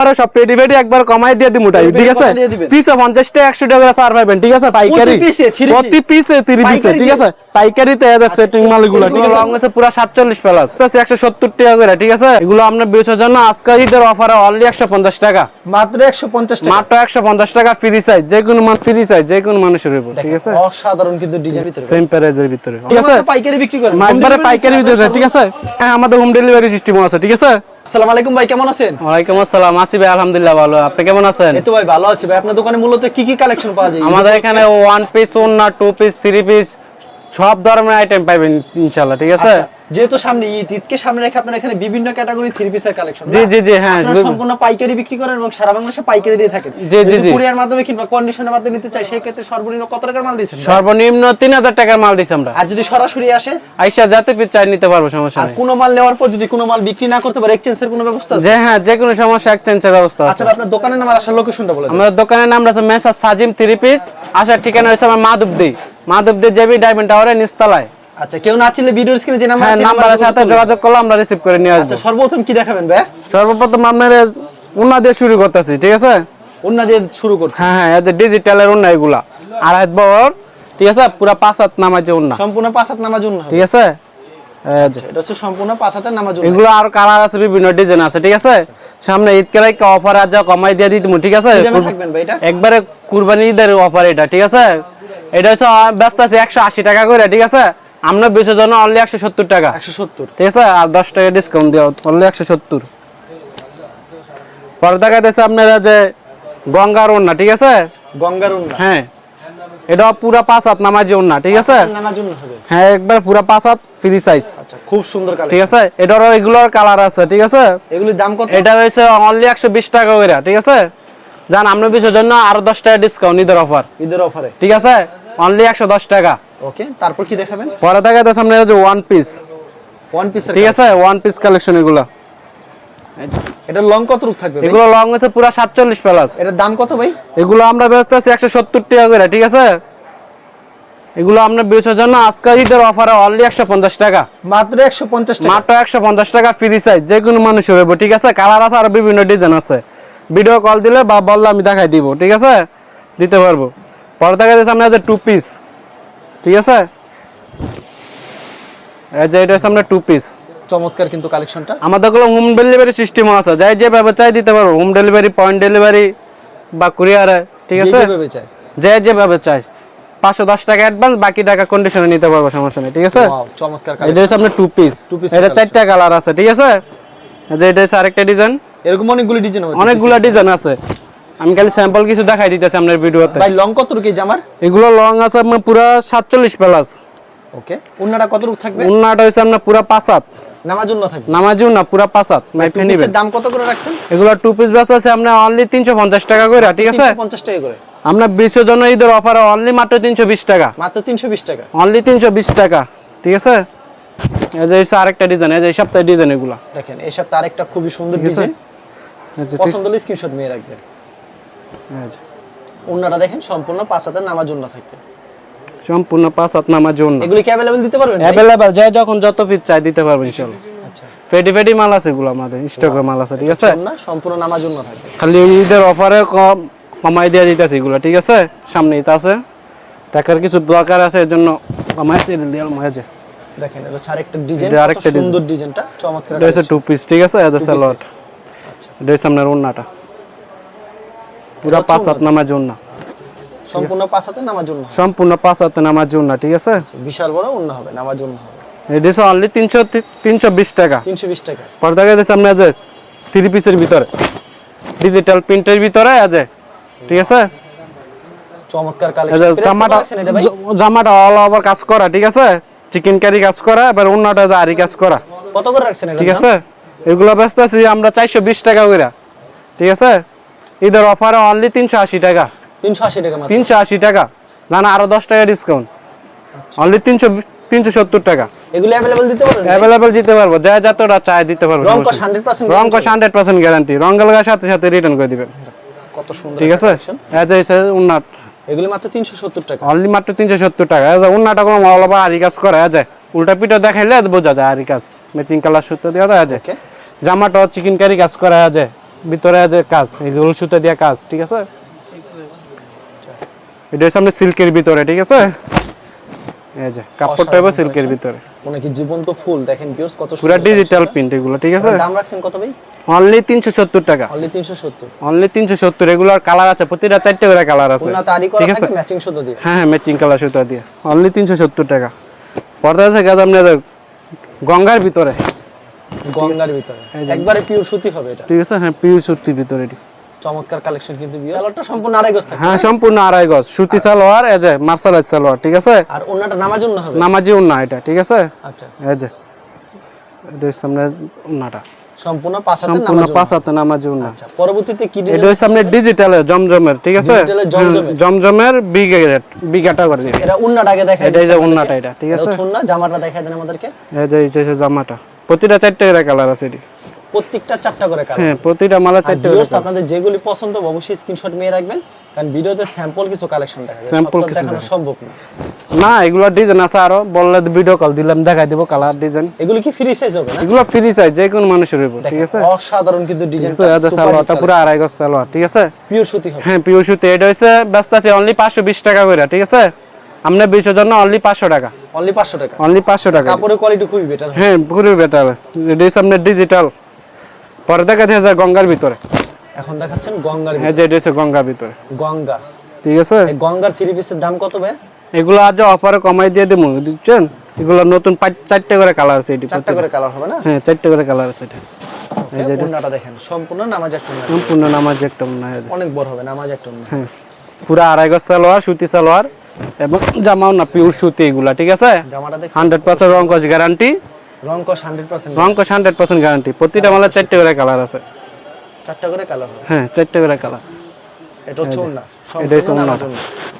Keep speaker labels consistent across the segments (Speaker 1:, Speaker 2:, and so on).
Speaker 1: আরে সব পেটি পেটি একবার কমাই দিয়ে দিমু টাই ঠিক আছে?
Speaker 2: কমাই দিয়ে দিবেন।
Speaker 1: পিসে 50 টাকা 100 টাকা সার পাইবেন ঠিক আছে? পাইকারি
Speaker 2: প্রতি piece এ, three
Speaker 1: প্রতি
Speaker 2: piece?
Speaker 1: পিসে 3 পিসে ঠিক আছে? পাইকারিতে এদের সেটিং মালগুলো ঠিক আছে? লং আছে পুরো 47 প্লাস আছে 170 টাকা করে ঠিক আছে? এগুলো আমরা বেচার জন্য আজকে ঈদের অফারে অনলি 150 টাকা।
Speaker 2: মাত্র একশো পঞ্চাশ টাকা।
Speaker 1: মাত্র 150 টাকা ফ্রি সাইজ যে কোনো মান ফ্রি সাইজ যে কোনো মানুষের উপর ঠিক আছে?
Speaker 2: অসাধারণ কিন্তু ডিজাইন ভিতরে।
Speaker 1: সেম প্রাইজের ভিতরে ঠিক আছে?
Speaker 2: পাইকারি বিক্রি করেন।
Speaker 1: মা- পাইকারি ভিতরে ঠিক আছে? হ্যাঁ আমাদের হোম ডেলিভারি সিস্টেম আছে ঠিক আছে?
Speaker 2: আসসালামু আলাইকুম ভাই কেমন আছেন?
Speaker 1: ওয়ালাইকুম আসসালাম। আসি ভাই আলহামদুলিল্লাহ ভালো। আপনি কেমন আছেন?
Speaker 2: এই তো ভাই ভালো আছি ভাই। আপনার দোকানে মূলত কি কি কালেকশন পাওয়া যায়?
Speaker 1: আমাদের এখানে ওয়ান পিস ওন্না টু পিস থ্রি পিস সব ধরনের আইটেম পাবেন ইনশাল্লাহ ঠিক আছে?
Speaker 2: আচ্ছা, যেহেতু সামনে ঈদ ঈদকে সামনে রেখে আপনার এখানে বিভিন্ন ক্যাটাগরি থ্রি পিসের কালেকশন
Speaker 1: জি জি জি হ্যাঁ
Speaker 2: সম্পূর্ণ পাইকারি বিক্রি করেন এবং সারা বাংলাদেশে পাইকারি দিয়ে থাকেন।
Speaker 1: জি, জি, জি।
Speaker 2: কুরিয়ার মাধ্যমে কিংবা কন্ডিশনের মাধ্যমে নিতে চাই সেই ক্ষেত্রে সর্বনিম্ন কত টাকার মাল দিচ্ছেন
Speaker 1: সর্বনিম্ন তিন হাজার টাকার মাল দিছি আমরা।
Speaker 2: আর যদি সরাসরি আসে?
Speaker 1: আইসা যাতে পিস চাই নিতে পারব সমস্যা
Speaker 2: আর কোনো মাল নেওয়ার পর যদি কোনো মাল বিক্রি না করতে পারে এক্সচেঞ্জের কোনো ব্যবস্থা আছে?
Speaker 1: হ্যাঁ যে কোনো সমস্যা এক্সচেঞ্জের ব্যবস্থা আছে।
Speaker 2: আচ্ছা আপনার দোকানের নাম আর আসার লোকেশনটা বলে দিন।
Speaker 1: আমাদের দোকানের নাম আছে মেসা সাজিম থ্রি পিস আসার ঠিকানা হচ্ছে আমার মাধবদি। মাধবদি জেবি ডায়মন্ড টাওয়ারের নিচতলায়।
Speaker 2: আচ্ছা কেউ না চিনলে ভিডিওর স্ক্রিনে যে নাম্বার
Speaker 1: হ্যাঁ
Speaker 2: আছে,
Speaker 1: নাম্বারের সাথে
Speaker 2: যোগাযোগ
Speaker 1: করলে আমরা রিসিভ করে নিয়ে
Speaker 2: আচ্ছা সর্বপ্রথম কি দেখাবেন ভাই?
Speaker 1: সর্বপ্রথম আপনার উন্না দিয়ে শুরু করতেছি ঠিক আছে?
Speaker 2: অন্য দিয়ে শুরু করছি।
Speaker 1: হ্যাঁ হ্যাঁ এই যে ডিজিটালের উন্না এগুলা। আড়াই বর ঠিক আছে? পুরা পাঁচ হাত নামাজে উন্না।
Speaker 2: সম্পূর্ণ পাঁচ হাত নামাজ জন্য
Speaker 1: ঠিক আছে?
Speaker 2: এটা হচ্ছে সম্পূর্ণ পাঁচ হাতের নামাজ
Speaker 1: এগুলো আর কালার আছে বিভিন্ন ডিজাইন আছে ঠিক আছে? সামনে ঈদ কেলাই অফার আছে কমাই দিয়ে দিতে ঠিক আছে?
Speaker 2: কি দামে থাকবেন ভাই এটা?
Speaker 1: একবারে কুরবানি ঈদের অফার এটা ঠিক আছে? এটা হচ্ছে ব্যস্ত আছে একশো আশি টাকা করে ঠিক আছে? আমরা বেচার জন্য অনলি একশো সত্তর টাকা।
Speaker 2: একশো সত্তর।
Speaker 1: ঠিক আছে? আর দশ টাকা ডিসকাউন্ট দেওয়া অনলি একশো সত্তর। পরে দেখা যাচ্ছে আপনারা যে গঙ্গার ওন্না ঠিক আছে?
Speaker 2: গঙ্গার উন্না
Speaker 1: হ্যাঁ। এটা পুরা পাঁচ হাত নামাজি ওন্না ঠিক আছে? হ্যাঁ একবার পুরা পাঁচ হাত ফ্রি সাইজ
Speaker 2: আচ্ছা খুব সুন্দর কালার
Speaker 1: ঠিক আছে? এটার এগুলোর কালার আছে ঠিক আছে?
Speaker 2: এগুলির দাম কত?
Speaker 1: এটা রয়েছে অনলি একশো বিশ টাকা করে ঠিক আছে? জান আমরা বিশের জন্য আরও দশ টাকা ডিসকাউন্ট ঈদের অফার
Speaker 2: ঈদের অফারে
Speaker 1: ঠিক আছে? অনলি একশো দশ টাকা।
Speaker 2: ওকে তারপর কি দেখাবেন?
Speaker 1: পরে দেখা যাচ্ছে আপনার যে ওয়ান পিস
Speaker 2: ওয়ান পিস
Speaker 1: ঠিক আছে ওয়ান পিস কালেকশন এগুলো।
Speaker 2: এটা লং কত রূপ থাকবে
Speaker 1: এগুলো লং হচ্ছে পুরা সাতচল্লিশ প্লাস
Speaker 2: এটার দাম কত ভাই?
Speaker 1: এগুলো আমরা ব্যস্ত আছি একশো সত্তর টাকা করে ঠিক আছে? এগুলো আমরা বেচার জন্য আজকে ঈদের অফারে অনলি একশো পঞ্চাশ টাকা।
Speaker 2: মাত্র একশো পঞ্চাশ টাকা।
Speaker 1: মাত্র একশো পঞ্চাশ টাকা ফ্রি সাইজ যে কোনো মানুষ হবে ঠিক আছে? কালার আছে আর বিভিন্ন ডিজাইন আছে। ভিডিও কল দিলে বা বললে আমি দেখাই দিব ঠিক আছে? দিতে পারব। পরে দেখা যাচ্ছে আপনাদের টু পিস ঠিক আছে? এই যে এটা হচ্ছে আমরা টু পিস
Speaker 2: চমৎকার কিন্তু কালেকশনটা।
Speaker 1: আমাদেরগুলো হোম ডেলিভারি সিস্টেমও আছে। যাই যেভাবে চাই দিতে পারব হোম ডেলিভারি পয়েন্ট ডেলিভারি বা কুরিয়ারে ঠিক আছে? যে যেভাবে চাই। পাঁচশো দশ টাকা অ্যাডভান্স বাকি টাকা কন্ডিশনে নিতে পারব সমস্যা নেই ঠিক আছে?
Speaker 2: চমৎকার
Speaker 1: এটা হচ্ছে আপনার টু পিস এটা। চারটা কালার আছে ঠিক আছে? যে এটা হচ্ছে আরেকটা ডিজাইন
Speaker 2: এরকম অনেকগুলো ডিজাইন
Speaker 1: অনেকগুলা ডিজাইন আছে। আমি খালি স্যাম্পল কিছু দেখাই দিতেছি আপনার ভিডিওতে।
Speaker 2: ভাই লং কত রূপ জামার
Speaker 1: এগুলো লং আছে আপনার পুরা সাতচল্লিশ প্লাস
Speaker 2: ওকে অন্যটা কত রূপ থাকবে?
Speaker 1: উন্নাটা হচ্ছে আপনার পুরা পাঁচাত
Speaker 2: নামাজ জন্য থাকবে?
Speaker 1: নামাজিও না পুরা পাঁচাত মাইফে নিবেন।
Speaker 2: পিসের দাম কত করে রাখছেন?
Speaker 1: এগুলো টু পিস ব্যস্ত আছে আপনার অনলি তিনশো পঞ্চাশ টাকা করে ঠিক আছে?
Speaker 2: পঞ্চাশ টাকা করে।
Speaker 1: আমরা বিশের জন্য ঈদের অফারে অনলি মাত্র তিনশো বিশ টাকা।
Speaker 2: মাত্র তিনশো বিশ টাকা।
Speaker 1: অনলি তিনশো বিশ টাকা ঠিক আছে? এই যে আরেকটা ডিজাইন এই যে সপ্তাহে ডিজাইন এগুলো।
Speaker 2: দেখেন এই সপ্তাহে আরেকটা খুবই সুন্দর ডিজাইন পছন্দ হলে স্ক্রিনশট নিয়ে রাখবেন।
Speaker 1: এই যে।
Speaker 2: অন্যটা দেখেন সম্পূর্ণ পাঁচ হাতের নামাজ জন্য থাকবে।
Speaker 1: সম্পূর্ণ পাঁচ হাত নামার জন্য
Speaker 2: এগুলি কি অ্যাভেলেবল দিতে পারবেন
Speaker 1: অ্যাভেলেবল যে যখন যত পিস চাই দিতে পারব ইনশাল্লাহ।
Speaker 2: আচ্ছা।
Speaker 1: পেটি পেটি মাল আছে এগুলো আমাদের স্টকের মাল আছে ঠিক আছে?
Speaker 2: না সম্পূর্ণ নামাজ জন্য থাকবে।
Speaker 1: খালি ঈদের অফারে কম কমাই দিয়ে দিতেছে এগুলো ঠিক আছে? সামনে ঈদ আছে। টাকার কিছু দরকার আছে এর জন্য দেয়াল মাঝে
Speaker 2: দেখেন এটা আরেকটা ডিজাইন
Speaker 1: আরেকটা
Speaker 2: সুন্দর ডিজাইনটা চমৎকার
Speaker 1: এটা টু পিস ঠিক আছে? এটা
Speaker 2: আচ্ছা।
Speaker 1: এটা আপনার ওন্নাটা পুরা পাঁচ হাত নামার জন্য
Speaker 2: সম্পূর্ণ পাঁচ হাতের নামাজ জন্য
Speaker 1: সম্পূর্ণ পাঁচ হাত নামার জন্য ঠিক আছে?
Speaker 2: বিশাল বড় অন্য হবে নামাজ জন্য
Speaker 1: অনলি টাকা।
Speaker 2: তিনশো বিশ টাকা।
Speaker 1: পরে দেখা যাচ্ছে আপনার থ্রি পিসের ভিতরে। ডিজিটাল প্রিন্টের ভিতরে আছে ঠিক আছে?
Speaker 2: চমৎকার কালেকশন
Speaker 1: জামাটা অল ওভার কাজ করা ঠিক আছে? চিকেন কারি কাজ করা এবার অন্যটা আরি কাজ করা।
Speaker 2: কত করে রাখছেন
Speaker 1: ঠিক আছে? এগুলো ব্যস্ত আছি আমরা চারশো বিশ টাকা করে ঠিক আছে? ঈদের অফারে অনলি তিনশো আশি টাকা।
Speaker 2: তিনশো আশি টাকা
Speaker 1: তিনশো আশি টাকা। না না আরও দশ টাকা ডিসকাউন্ট অনলি তিনশো তিনশো সত্তর টাকা।
Speaker 2: এগুলি অ্যাভেলেবল দিতে?
Speaker 1: অ্যাভেলেবল দিতে পারব। যা যতটা চাই দিতে পারব।
Speaker 2: রং কস হান্ড্রেড পার্সেন্ট
Speaker 1: রং কষ হান্ড্রেড পার্সেন্ট গ্যারান্টি রং লাগার সাথে সাথে রিটার্ন করে দিবেন।
Speaker 2: কত সুন্দর
Speaker 1: ঠিক আছে। এজ উন্নাট।
Speaker 2: এগুলি মাত্র তিনশো সত্তর টাকা।
Speaker 1: অনলি মাত্র তিনশো সত্তর টাকা। এজ উন্নাটা কোনো অল ওভার আরি কাজ করা। যায় উল্টা পিঠা দেখাইলে বোঝা যায় আরি কাজ। ম্যাচিং কালার সূত্র দেওয়া যায় জামাটা চিকেন কারি কাজ করা। যায় ভিতরে আছে কাজ এগুলো সুতো দিয়া কাজ ঠিক আছে? এটা হচ্ছে আপনার সিল্কের ভিতরে ঠিক আছে? এই যে কাপড়টা হবে সিল্কের ভিতরে।
Speaker 2: মানে কি জীবন্ত ফুল দেখেন ভিউয়ার্স কত
Speaker 1: পুরো ডিজিটাল প্রিন্ট এগুলো ঠিক আছে?
Speaker 2: দাম রাখছেন কত ভাই?
Speaker 1: অনলি তিনশো সত্তর টাকা।
Speaker 2: অনলি 370
Speaker 1: অনলি তিনশো সত্তর এগুলোর কালার আছে প্রতিটা চারটে করে কালার আছে
Speaker 2: ওনা তারি করা
Speaker 1: ঠিক আছে?
Speaker 2: ম্যাচিং সুতো দিয়ে?
Speaker 1: হ্যাঁ ম্যাচিং কালার সুতো দিয়ে। অনলি তিনশো সত্তর টাকা। পর্দা আছে কাজ আপনাদের গঙ্গার ভিতরে।
Speaker 2: গঙ্গার ভিতরে। একবারে পিওর সুতি হবে এটা।
Speaker 1: ঠিক আছে হ্যাঁ সুতির ভিতরে এটি।
Speaker 2: চমৎকার কালেকশন কিন্তু সালোয়ারটা সম্পূর্ণ আড়াই গজ থাকে
Speaker 1: হ্যাঁ সম্পূর্ণ আড়াই গজ। সুতি সালোয়ার এই যে মার্শালাইজ সালোয়ার ঠিক আছে?
Speaker 2: আর ওনাটা নামার জন্য হবে?
Speaker 1: নামাজি উন্না এটা ঠিক আছে?
Speaker 2: আচ্ছা।
Speaker 1: এই যে আপনার উন্নাটা
Speaker 2: সম্পূর্ণ পাঁচ হাতে
Speaker 1: সম্পূর্ণ
Speaker 2: নামার জন্য
Speaker 1: পাঁচ হাতে নামাজি উন্না
Speaker 2: আচ্ছা পরবর্তীতে কি
Speaker 1: এটা ডিজিটালে জমজমের ঠিক আছে?
Speaker 2: জমজমের।
Speaker 1: হ্যাঁ, জমজমের। বিগ বি ক্যাটাগরি
Speaker 2: এটা উন্নাটাকে দেখাই
Speaker 1: এটা এই যে উন্নাটা এটা ঠিক আছে?
Speaker 2: শুন না জামাটা দেখাই দেন আমাদেরকে।
Speaker 1: এই যে এই যে জামাটা। প্রতিটা চারটে করে কালার আছে এটি।
Speaker 2: প্রত্যেকটা চারটা করে কালার
Speaker 1: হ্যাঁ প্রতিটা মালা চারটে করে
Speaker 2: আপনাদের যেগুলি পছন্দ হবে অবশ্যই স্ক্রিনশট নিয়ে রাখবেন কারণ ভিডিওতে স্যাম্পল কিছু কালেকশন দেখা যায়। সব তো
Speaker 1: কিছু
Speaker 2: দেখানো সম্ভব না।
Speaker 1: না এগুলো ডিজাইন আছে আরও বললে ভিডিও কল দিলাম দেখাই দিব কালার ডিজাইন
Speaker 2: এগুলি কি ফ্রি সাইজ হবে না?
Speaker 1: এগুলো ফ্রি চাই যে কোনো মানুষের হইব ঠিক আছে?
Speaker 2: অসাধারণ কিন্তু ডিজাইন
Speaker 1: আছে যে সালোয়ারটা পুরো আড়াই গজ সালোয়ার ঠিক আছে?
Speaker 2: পিওর সুতি হবে।
Speaker 1: হ্যাঁ পিওর সুতি এটা হচ্ছে ব্যস্ত আছে অনলি পাঁচশো বিশ টাকা করে ঠিক আছে? আমরা বিশের জন্য অনলি পাঁচশো টাকা।
Speaker 2: অনলি 500 টাকা?
Speaker 1: অনলি পাঁচশো টাকা।
Speaker 2: কাপড়ের কোয়ালিটি খুবই বেটার
Speaker 1: হ্যাঁ। পুরো বেটার এটা হচ্ছে আপনার ডিজিটাল পরে দেখা যায় গঙ্গার ভিতরে।
Speaker 2: এখন দেখাচ্ছেন গঙ্গার
Speaker 1: হ্যাঁ যে এটা হচ্ছে গঙ্গার ভিতরে।
Speaker 2: গঙ্গা।
Speaker 1: ঠিক আছে?
Speaker 2: গঙ্গার থ্রি পিসের দাম কত ভাই
Speaker 1: এগুলো আজ অফারে কমাই দিয়ে দেবো দিচ্ছেন এগুলো নতুন পাঁচ- চারটে করে কালার আছে এটি
Speaker 2: চারটা করে কালার হবে না?
Speaker 1: হ্যাঁ চারটে করে কালার আছে এটা। এই যে এটা
Speaker 2: দেখেন। সম্পূর্ণ নামাজ একটা
Speaker 1: সম্পূর্ণ নামাজ একটা
Speaker 2: অনেক বড় হবে নামাজ একটা
Speaker 1: হ্যাঁ। পুরা আড়াই গজ সালোয়ার সুতি সালোয়ার এবং জামাও না পিওর সুতি এগুলা ঠিক আছে? হান্ড্রেড পার্সেন্ট রং কস গ্যারান্টি
Speaker 2: রং কস 100%
Speaker 1: রং কস হান্ড্রেড পার্সেন্ট গ্যারান্টি প্রতিটা মালে চারটে করে কালার আছে।
Speaker 2: চারটা করে কালার
Speaker 1: হ্যাঁ? চারটে করে কালার
Speaker 2: এটা হচ্ছে ওন্না
Speaker 1: এটা হচ্ছে
Speaker 2: সম্পূর্ণ
Speaker 1: ওন্না।
Speaker 2: নামাজ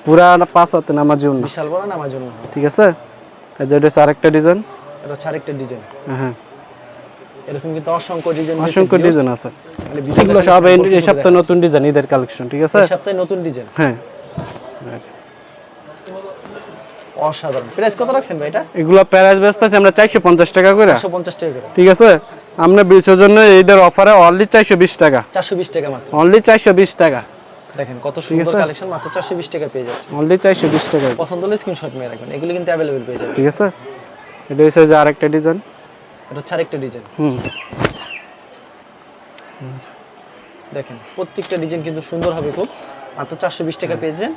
Speaker 1: পুরা পাঁচ হাতে জন্য
Speaker 2: বিশাল বড়
Speaker 1: ঠিক আছে? এই যে এটা হচ্ছে আরেকটা ডিজাইন
Speaker 2: এটা হচ্ছে আরেকটা ডিজাইন
Speaker 1: হ্যাঁ।
Speaker 2: এরকম কিন্তু অসংখ্য ডিজাইন
Speaker 1: অসংখ্য ডিজাইন আছে।
Speaker 2: মানে
Speaker 1: এগুলো সব এই সপ্তাহে নতুন ডিজাইন ঈদের কালেকশন ঠিক আছে?
Speaker 2: এই সপ্তাহে নতুন ডিজাইন
Speaker 1: হ্যাঁ।
Speaker 2: অসাধারণ। প্রাইস কত রাখছেন ভাই এটা?
Speaker 1: এগুলো প্যারাস ব্যস্ত আছে আমরা চারশো পঞ্চাশ টাকা করে।
Speaker 2: 150 টাকা করে।
Speaker 1: ঠিক আছে? আমরা বিশের জন্য ঈদের অফারে অনলি চারশো বিশ টাকা।
Speaker 2: 420 টাকা মাত্র।
Speaker 1: অনলি চারশো বিশ টাকা।
Speaker 2: দেখেন কত সুন্দর কালেকশন মাত্র 420 টাকা পেয়ে যাচ্ছে।
Speaker 1: অনলি চারশো বিশ টাকা
Speaker 2: পছন্দ হলে স্ক্রিনশট নিয়ে রাখবেন। এগুলো কিন্তু অ্যাভেলেবেল পেয়ে যাবেন।
Speaker 1: ঠিক আছে? এটা হচ্ছে যে আরেকটা ডিজাইন
Speaker 2: এটা হচ্ছে আরেকটা ডিজাইন
Speaker 1: হুম।
Speaker 2: দেখেন প্রত্যেকটা ডিজাইন কিন্তু সুন্দর হবে খুব। মাত্র 420 টাকা পেয়ে যাবেন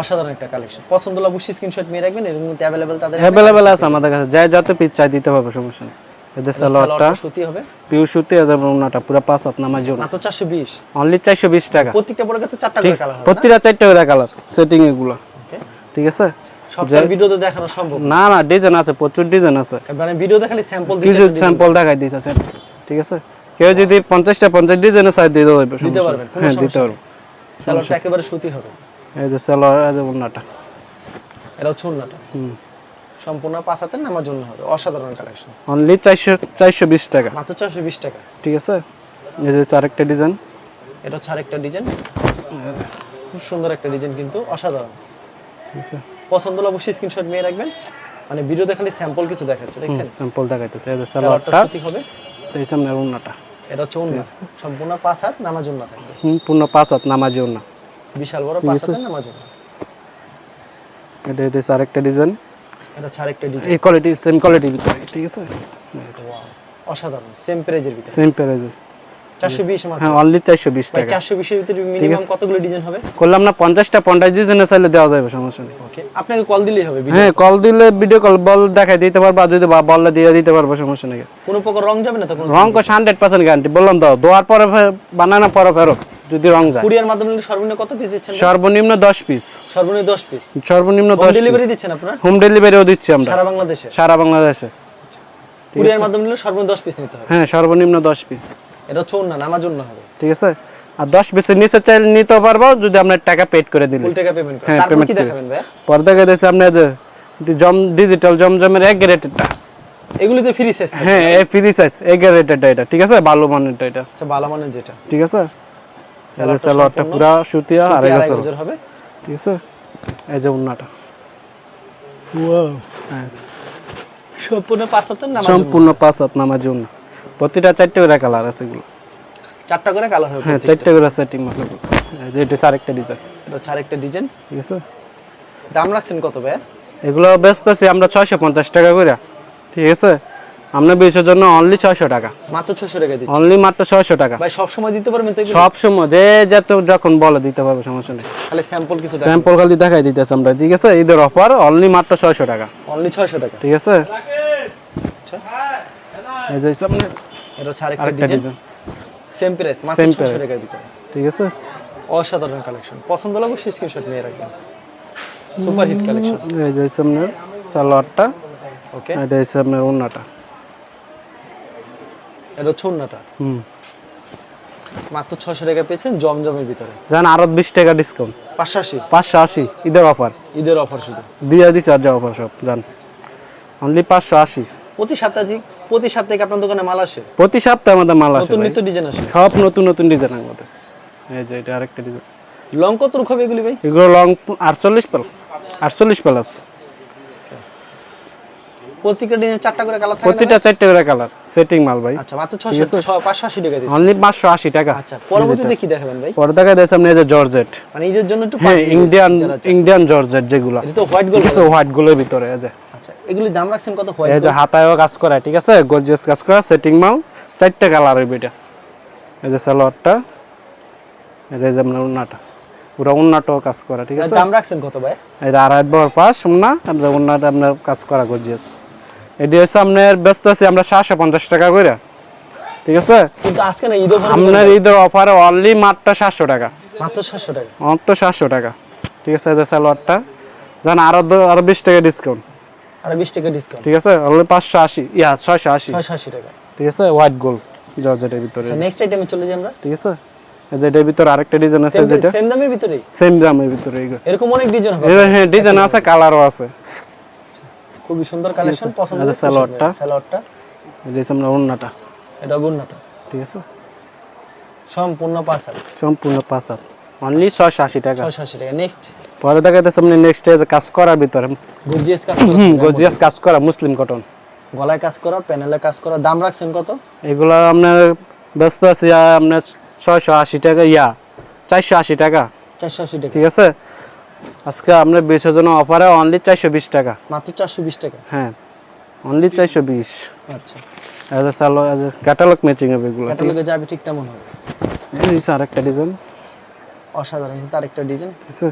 Speaker 2: অসাধারণ একটা কালেকশন পছন্দ হলে অবশ্যই স্ক্রিনশট নিয়ে রাখবেন অ্যাভেলেবেল তাদের
Speaker 1: অ্যাভেলেবেল আছে। আমাদের কাছে। যত পিস চাই দিতে পারব সমস্যা নেই। এদের সালোয়ারটা
Speaker 2: সালোয়ারটা সুতি হবে?
Speaker 1: পিউ সুতি এদের ওনাটা পুরো পাঁচ হাত নামার জন্য।
Speaker 2: মাত্র 420
Speaker 1: অনলি চারশো বিশ টাকা।
Speaker 2: প্রত্যেকটা প্রোডাক্টে চারটা করে কালার
Speaker 1: প্রতিটা চারটে করে কালার সেটিং এগুলো। ঠিক আছে?
Speaker 2: সবটার ভিডিওতে দেখানো সম্ভব না।
Speaker 1: না ডিজাইন আছে প্রচুর ডিজাইন আছে।
Speaker 2: মানে ভিডিও দেখালে স্যাম্পল
Speaker 1: কিছু স্যাম্পল দেখাই দিতেছে ঠিক আছে? কেউ যদি পঞ্চাশটা পঞ্চাশ ডিজাইনের সাইজ দিয়ে দেবো
Speaker 2: দিতে পারবেন,
Speaker 1: হ্যাঁ দিতে পারব।
Speaker 2: সালোয়ারটা একেবারে সুতি হবে।
Speaker 1: এই যে সালোয়ার এই যে ওনাটা
Speaker 2: এটা হচ্ছে ওন্নাটা
Speaker 1: হুম।
Speaker 2: সম্পূর্ণ পাঁচ হাতের নামার জন্য হবে? অসাধারণ কালেকশন
Speaker 1: অনলি চারশো চারশো বিশ টাকা।
Speaker 2: মাত্র চারশো বিশ টাকা।
Speaker 1: ঠিক আছে? এই যে আরেকটা ডিজাইন
Speaker 2: এটা হচ্ছে আরেকটা ডিজাইন খুব সুন্দর একটা ডিজাইন কিন্তু অসাধারণ।
Speaker 1: ঠিক আছে।
Speaker 2: পছন্দ হলে অবশ্যই স্ক্রিনশট নিয়ে রাখবেন। মানে ভিডিও দেখালে স্যাম্পল কিছু দেখাচ্ছে দেখছেন?
Speaker 1: স্যাম্পল দেখাইতেছে। এই যে
Speaker 2: সালোয়ারটা সুতি হবে?
Speaker 1: এই সামনে ওনাটা
Speaker 2: এটা হচ্ছে ওন্না সম্পূর্ণ পাঁচ হাত নামার জন্য থাকবে।
Speaker 1: হুম পূর্ণ পাঁচ হাত নামাজি ওনা
Speaker 2: বিশাল বড় পাঁচ হাতের নামার জন্য
Speaker 1: এটা এটা হচ্ছে আরেকটা ডিজাইন
Speaker 2: এটা হচ্ছে আরেকটা ডিজাইন
Speaker 1: এই কোয়ালিটি সেম কোয়ালিটির ভিতরে ঠিক আছে?
Speaker 2: অসাধারণ সেম প্রাইজের ভিতরে।
Speaker 1: সেম
Speaker 2: চারশো বিশ মাত্র।
Speaker 1: হ্যাঁ অনলি চারশো বিশ
Speaker 2: ভাই
Speaker 1: টাকা।
Speaker 2: চারশো বিশের ভিতরে মিনিমাম কতগুলো ডিজাইন হবে?
Speaker 1: করলাম না পঞ্চাশটা পঞ্চাশ ডিজাইনের চাইলে দেওয়া যাবে সমস্যা নেই।
Speaker 2: ওকে আপনাকে কল দিলেই হবে
Speaker 1: হ্যাঁ কল দিলে ভিডিও কল বল দেখাই দিতে পারব যদি বা- বললে দিয়ে দিতে পারব সমস্যা নেই।
Speaker 2: কোনো প্রকার রং যাবে না তো কোনো
Speaker 1: রং হান্ড্রেড পার্সেন্ট গ্যারান্টি বললাম তো দোয়ার পরে ফে- পরে ফেরত। যদি রং যায়।
Speaker 2: কুরিয়ার মাধ্যমে নিলে সর্বনিম্ন কত পিস দিচ্ছেন?
Speaker 1: সর্বনিম্ন দশ পিস
Speaker 2: সর্বনিম্ন দশ পিস
Speaker 1: সর্বনিম্ন
Speaker 2: হোম
Speaker 1: দশ
Speaker 2: ডেলিভারি দিচ্ছেন আপনারা?
Speaker 1: হোম ডেলিভারিও দিচ্ছি আমরা।
Speaker 2: সারা বাংলাদেশে?
Speaker 1: সারা বাংলাদেশে।
Speaker 2: কুরিয়ার মাধ্যমে নিলে সর্বনিম্ন দশ পিস নিতে হবে।
Speaker 1: হ্যাঁ সর্বনিম্ন দশ পিস
Speaker 2: এটা হচ্ছে না নামার জন্য হবে।
Speaker 1: ঠিক আছে? আর দশ পিসের নিচে চাইলে নিতে পারব যদি আপনার টাকা পেড করে দিলে
Speaker 2: ফুল টাকা পেমেন্ট করে।
Speaker 1: হ্যাঁ,
Speaker 2: তারপর কি দেখাবেন ভাই
Speaker 1: পর্দা গেছে আপনার যে জম ডিজিটাল জমজমের এক গ্রেটেডটা
Speaker 2: এগুলিতে ফ্রি সাইজ
Speaker 1: হ্যাঁ ফ্রি সাইজ এক গ্রেটেডটা এটা। ঠিক আছে? ভালো মানেরটা এটা।
Speaker 2: আচ্ছা ভালো মানের যেটা।
Speaker 1: ঠিক আছে?
Speaker 2: সালোয়ারটা
Speaker 1: সালোয়ারটা পুরা সুতিয়া আর
Speaker 2: গজের হবে।
Speaker 1: ঠিক আছে? এই যে উন্নাটা। হ্যাঁ।
Speaker 2: সম্পূর্ণ পাঁচ হাতের নামার জন্য
Speaker 1: সম্পূর্ণ পাঁচ হাত নামার জন্য প্রতিটা চারটে করে কালার আছে এগুলো।
Speaker 2: চারটা করে কালার হবে
Speaker 1: হ্যাঁ। চারটে করে সেটিং যে এটা হচ্ছে আরেকটা ডিজাইন
Speaker 2: এটা হচ্ছে আরেকটা ডিজাইন
Speaker 1: ঠিক আছে?
Speaker 2: দাম রাখছেন কত ভাই
Speaker 1: এগুলো বেচতেছি আমরা ছয়শো পঞ্চাশ টাকা করে ঠিক আছে? আমরা বেচার জন্য অনলি ছয়শো টাকা।
Speaker 2: মাত্র ছশো টাকা দিচ্ছি।
Speaker 1: অনলি মাত্র ছয়শো টাকা।
Speaker 2: ভাই সব সময় দিতে পারবেন তো?
Speaker 1: সব সময় যে যত যখন বলে দিতে পারব সমস্যা নেই।
Speaker 2: খালি স্যাম্পল কিছু
Speaker 1: স্যাম্পল খালি দেখাই দিতেছে আমরা ঠিক আছে? ঈদের অফার অনলি মাত্র ছয়শো টাকা।
Speaker 2: অনলি ছয়শো টাকা।
Speaker 1: ঠিক আছে?
Speaker 2: আচ্ছা।
Speaker 1: এই যে সামনে
Speaker 2: এটা ডিজাইন
Speaker 1: ডিজাইন
Speaker 2: সেম প্রাইস মাত্র
Speaker 1: Same
Speaker 2: ছশো
Speaker 1: price।
Speaker 2: টাকা দিতে হবে।
Speaker 1: ঠিক আছে?
Speaker 2: অসাধারণ কালেকশন পছন্দ লাগবে সেই স্ক্রিনশট নিয়ে রাখবেন। সুপার হিট কালেকশন
Speaker 1: এই যে সামনে সালোয়ারটা।
Speaker 2: ওকে
Speaker 1: এটা আপনার ওন্নাটা
Speaker 2: এটা হচ্ছে অন্যটা
Speaker 1: হুম।
Speaker 2: মাত্র ছশো টাকা পেয়েছেন জমজমের ভিতরে।
Speaker 1: জান আরও বিশ টাকা ডিসকাউন্ট
Speaker 2: পাঁচশো আশি।
Speaker 1: পাঁচশো আশি ঈদের অফার
Speaker 2: ঈদের অফার শুধু।
Speaker 1: দিয়ে দিচ্ছে আর যা অফার সব জান। অনলি পাঁচশো আশি।
Speaker 2: প্রতি সপ্তাহে প্রতি সপ্তাহে আপনার দোকানে মাল আসে?
Speaker 1: প্রতি সপ্তাহে আমাদের মাল আসে
Speaker 2: নতুন নিত্য ডিজাইন আসে?
Speaker 1: সব নতুন নতুন ডিজাইন আমাদের এই যে এটা আরেকটা ডিজাইন।
Speaker 2: লং কত রুখ হবে এগুলি ভাই?
Speaker 1: এগুলো লং আটচল্লিশ প্লাস আটচল্লিশ প্লাস
Speaker 2: প্রত্যেকটা ডিজাইন চারটা করে কালার থাকে
Speaker 1: চারটে করে কালার সেটিং মাল ভাই?
Speaker 2: আচ্ছা মাত্র ছশো ছ- পাঁচশো আশি টাকা দিচ্ছি।
Speaker 1: অনলি পাঁচশো আশি টাকা।
Speaker 2: আচ্ছা পরবর্তীতে কি দেখাবেন ভাই?
Speaker 1: পরে দেখা যাচ্ছে আপনি এই যে জর্জেট।
Speaker 2: মানে ঈদের জন্য একটু
Speaker 1: হ্যাঁ ইন্ডিয়ান ইন্ডিয়ান জর্জেট যেগুলো।
Speaker 2: এটা তো হোয়াইট
Speaker 1: ঠিক আছে হোয়াইটগুলোর ভিতরে যে।
Speaker 2: আচ্ছা এগুলি দাম রাখছেন কত
Speaker 1: এই
Speaker 2: হোয়াইট
Speaker 1: যে হাতায়ও কাজ করা ঠিক আছে? গর্জিয়াস কাজ করা সেটিং মাল। চারটে কালার হইবে এটা এই যে সালোয়ারটা এই যে আপনার উন্নাটা। পুরো উন্নাটাও কাজ করা ঠিক আছে?
Speaker 2: দাম রাখছেন কত ভাই?
Speaker 1: এটা আড়াই বর পাস না আপনার উন্নাটা আপনার কাজ করা গর্জিয়াস এটি হচ্ছে আপনার ব্যস্ত আছি আমরা সাতশো পঞ্চাশ টাকা করে ঠিক আছে?
Speaker 2: কিন্তু আজকে না ঈদ
Speaker 1: আপনার ঈদের অফারে অনলি মাত্র সাতশো টাকা।
Speaker 2: মাত্র সাতশো টাকা?
Speaker 1: মাত্র সাতশো টাকা। ঠিক আছে জান আরও আরও বিশ টাকা ডিসকাউন্ট
Speaker 2: আর বিশ টাকা ডিসকাউন্ট
Speaker 1: ঠিক আছে? অনলি পাঁচশো আশি। ইয়া ছয়শো আশি।
Speaker 2: ছয়শো আশি টাকা।
Speaker 1: ঠিক আছে? হোয়াইট গোল্ড জর্জেটের ভিতরে।
Speaker 2: আচ্ছা নেক্সট আইটেমে চলে যাই আমরা।
Speaker 1: ঠিক আছে? এই যে ভিতরে আরেকটা ডিজাইন আছে যেটা।
Speaker 2: সেম দামের ভিতরেই?
Speaker 1: সেম দামের ভিতরে
Speaker 2: এরকম অনেক ডিজাইন হবে।
Speaker 1: হ্যাঁ ডিজাইন আছে কালারও আছে।
Speaker 2: খুবই সুন্দর কালেকশন পছন্দ
Speaker 1: এই সালোয়ারটা।
Speaker 2: সালোয়ারটা
Speaker 1: আমরা ওন্নাটা
Speaker 2: এটা গুন্নাটা
Speaker 1: ঠিক আছে।
Speaker 2: সম্পূর্ণ পাঁচ হাজার
Speaker 1: সম্পূর্ণ পাঁচ হাত অনলি ছয়শো আশি টাকা।
Speaker 2: ছয়শো আশি টাকা। নেক্সট
Speaker 1: পরে দেখা যাচ্ছে আপনি নেক্সট যে কাজ করার ভিতরে।
Speaker 2: গর্জিয়াস কাজ করা।
Speaker 1: কাজ করা মুসলিম কটন
Speaker 2: গলায় কাজ করা প্যানেলে কাজ করা। দাম রাখছেন কত?
Speaker 1: এগুলো আপনার ব্যস্ত আছে আপনার ছয়শো আশি টাকা ইয়া চারশো আশি টাকা।
Speaker 2: চারশো আশি টাকা।
Speaker 1: ঠিক আছে? আজকে আপনার বিশের জন্য অফারে অনলি চারশো বিশ টাকা।
Speaker 2: মাত্র চারশো বিশ টাকা?
Speaker 1: হ্যাঁ অনলি চারশো বিশ।
Speaker 2: আচ্ছা।
Speaker 1: ক্যাটালগ ম্যাচিং হবে এগুলো
Speaker 2: ক্যাটালগে যাবে ঠিক তেমন হবে।
Speaker 1: এই আরেকটা ডিজাইন
Speaker 2: অসাধারণ তার একটা ডিজাইন
Speaker 1: আছে?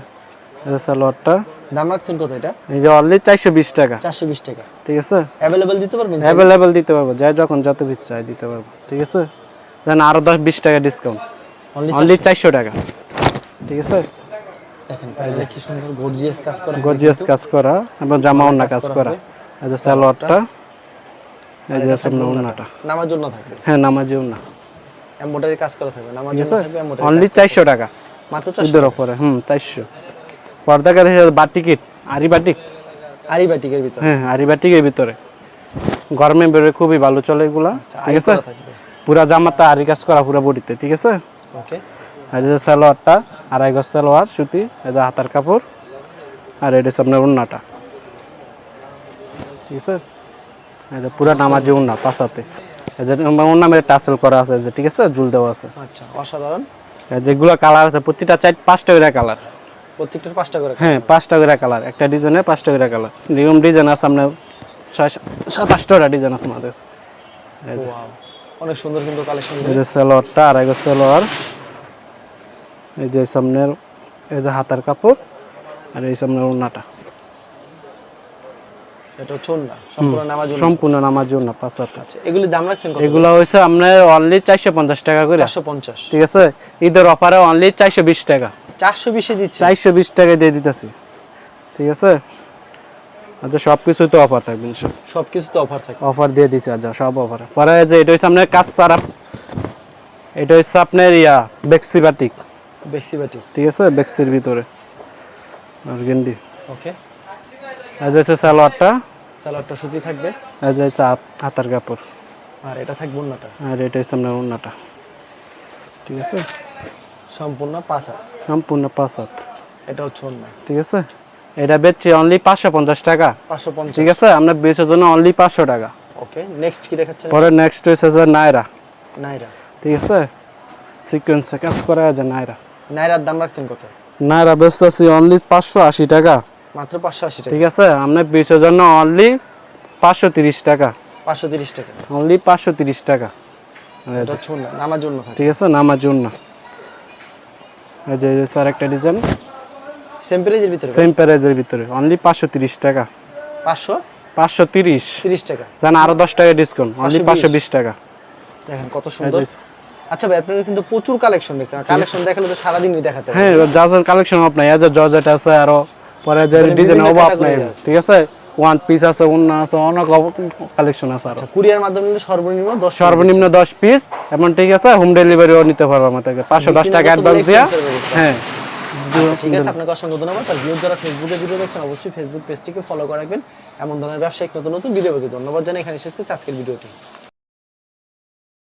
Speaker 1: সালোয়ারটা
Speaker 2: দাম রাখছেন কত এটা?
Speaker 1: এই যে অনলি চারশো বিশ টাকা।
Speaker 2: চারশো বিশ টাকা।
Speaker 1: ঠিক আছে?
Speaker 2: অ্যাভেলেবেল দিতে পারবেন
Speaker 1: অ্যাভেলেবেল দিতে পারব যাই যখন যত চাই দিতে পারব। ঠিক আছে? দেন আরও দশ বিশ টাকা ডিসকাউন্ট
Speaker 2: অনলি
Speaker 1: অনলি চারশো টাকা। ঠিক আছে?
Speaker 2: দেখেন প্রাইসে কি সুন্দর গর্জিয়াস কাজ করা
Speaker 1: গর্জিয়াস কাজ করা এবং জামা ওন্না কাজ করা এই যে সালোয়ারটা এই যে সামনে ওন্নাটা।
Speaker 2: নামার জন্য থাকবে?
Speaker 1: হ্যাঁ নামাজি ওন্না।
Speaker 2: এমব্রয়ডারি কাজ করা থাকবে নামার
Speaker 1: ঠিক
Speaker 2: থাকবে এমব্রয়ডারি
Speaker 1: অনলি চারশো টাকা।
Speaker 2: মাত্র
Speaker 1: ওপরে হুম চারশো। পর্দা কাছে বাটিকিট আরি বাটিক
Speaker 2: আরি বাটিকের ভিতরে।
Speaker 1: হ্যাঁ আরি বাটিকের ভিতরে। গরমে বেরোয় খুবই ভালো চলে এগুলা ঠিক আছে? পুরা জামাতা আরি কাজ করা পুরা বডিতে ঠিক আছে?
Speaker 2: ওকে
Speaker 1: আর এই যে সালোয়ারটা আড়াই গজ সালোয়ার সুতি এই যে হাতার কাপড় আর এটা আপনার উন্নাটা। ঠিক আছে? এই যে পুরা নামাজি উন্না পাশাতে এই যে উন্না মেরে টাসেল করা আছে যে ঠিক আছে? জুল দেওয়া আছে।
Speaker 2: আচ্ছা অসাধারণ।
Speaker 1: যেগুলো কালার আছে প্রতিটা চার পাঁচটা করে কালার।
Speaker 2: প্রত্যেকটার পাঁচটা করে
Speaker 1: হ্যাঁ পাঁচটা করে কালার। একটা ডিজাইনের পাঁচটা করে কালার। নিয়ম ডিজাইন আছে আপনার ছয় সাত আটটা ডিজাইন আছে আমাদের
Speaker 2: অনেক সুন্দর কিন্তু কালেকশন
Speaker 1: সালোয়ারটা আড়াই গজ সালোয়ার এই যে সামনের এই যে হাতার কাপড় আর এই সামনের ওড়নাটা।
Speaker 2: এটা হচ্ছে সম্পূর্ণ নামাজ
Speaker 1: সম্পূর্ণ নামার জন্য পাঁচ হাত।
Speaker 2: আচ্ছা এগুলি দাম রাখছেন কত?
Speaker 1: এগুলো হয়েছে আপনার অনলি চারশো পঞ্চাশ টাকা করে।
Speaker 2: চারশো পঞ্চাশ।
Speaker 1: ঠিক আছে? ঈদের অফারে অনলি চারশো বিশ টাকা।
Speaker 2: চারশো বিশে দিচ্ছে।
Speaker 1: চারশো বিশ টাকা দিয়ে দিতেছি। ঠিক আছে? আচ্ছা সব কিছুতে অফার থাকবে ইনশাল্লাহ।
Speaker 2: সব কিছুতে অফার থাকে
Speaker 1: অফার দিয়ে দিচ্ছে আচ্ছা সব অফার। পরে যে এটা হচ্ছে আপনার কাজ সারা এটা হচ্ছে আপনার ইয়া বেক্সি
Speaker 2: বাটি।
Speaker 1: ঠিক আছে বেক্সির ভিতরে। আর গেন্ডি।
Speaker 2: ওকে।
Speaker 1: আর যে সালোয়ারটা।
Speaker 2: সালোয়ারটা সুতি থাকবে।
Speaker 1: আর যে হাতার কাপড়।
Speaker 2: আর এটা থাকবে অন্যটা
Speaker 1: আর এটা হচ্ছে আপনার ওড়নাটা। ঠিক আছে?
Speaker 2: সম্পূর্ণ পাঁচ হাত।
Speaker 1: সম্পূর্ণ পাঁচ হাত।
Speaker 2: এটা হচ্ছে অন্য
Speaker 1: ঠিক আছে? এটা বেচছি অনলি পাঁচশো পঞ্চাশ টাকা।
Speaker 2: পাঁচশো পঞ্চাশ।
Speaker 1: ঠিক আছে? আমরা বেচার জন্য অনলি পাঁচশো টাকা।
Speaker 2: ওকে নেক্সট কি দেখাচ্ছেন?
Speaker 1: পরে নেক্সট হচ্ছে যে নায়রা।
Speaker 2: নাইরা
Speaker 1: ঠিক আছে? সিকোয়েন্সে কাজ করা আছে নাইরা
Speaker 2: নাইরার দাম রাখছেন কত?
Speaker 1: নাইরা বেচতেছি অনলি পাঁচশো আশি টাকা।
Speaker 2: মাত্র পাঁচশো আশি টাকা।
Speaker 1: ঠিক আছে আপনার পিসের জন্য অনলি পাঁচশো তিরিশ টাকা।
Speaker 2: পাঁচশো তিরিশ টাকা।
Speaker 1: অনলি পাঁচশো তিরিশ টাকা।
Speaker 2: নামার জন্য
Speaker 1: ঠিক আছে নামার জন্য। এই যে স্যার একটা ডিজাইন
Speaker 2: সেম প্রাইজের ভিতরে
Speaker 1: সেম প্যারেজের ভিতরে অনলি পাঁচশো তিরিশ টাকা।
Speaker 2: পাঁচশো?
Speaker 1: পাঁচশো তিরিশ।
Speaker 2: তিরিশ টাকা।
Speaker 1: জান আরও দশ টাকা ডিসকাউন্ট অনলি পাঁচশো বিশ। টাকা।
Speaker 2: দেখেন কত সুন্দর। আচ্ছা ভাই আপনার কিন্তু প্রচুর কালেকশন রয়েছে কালেকশন দেখালে তো সারাদিনই দেখাতে হবে।
Speaker 1: হ্যাঁ কালেকশন আপনার জর্জেট আছে আরও পরে যে ডিজাইন
Speaker 2: category আছে।
Speaker 1: ঠিক আছে? ওয়ান পিস আছে আছে অনেক কালেকশন আছে আরও।
Speaker 2: কুরিয়ার মাধ্যমে নিলে সর্বনিম্ন দশ
Speaker 1: সর্বনিম্ন দশ পিস এবং ঠিক আছে হোম ডেলিভারিও নিতে পারব আমার থেকে পাঁচশো দশ টাকা অ্যাডভান্স দিয়া। হ্যাঁ।
Speaker 2: আচ্ছা, ঠিক আছে আপনাকে অসংখ্য ধন্যবাদ। আর ভিউজ যারা ফেসবুকে ভিডিও দেখছেন অবশ্যই ফেসবুক পেজটিকে ফলো করে রাখবেন। এমন ধরনের ব্যবসায়িক নতুন নতুন ভিডিও পেতে ধন্যবাদ জানাই। এখানে শেষ করছি আজকের ভিডিওটি।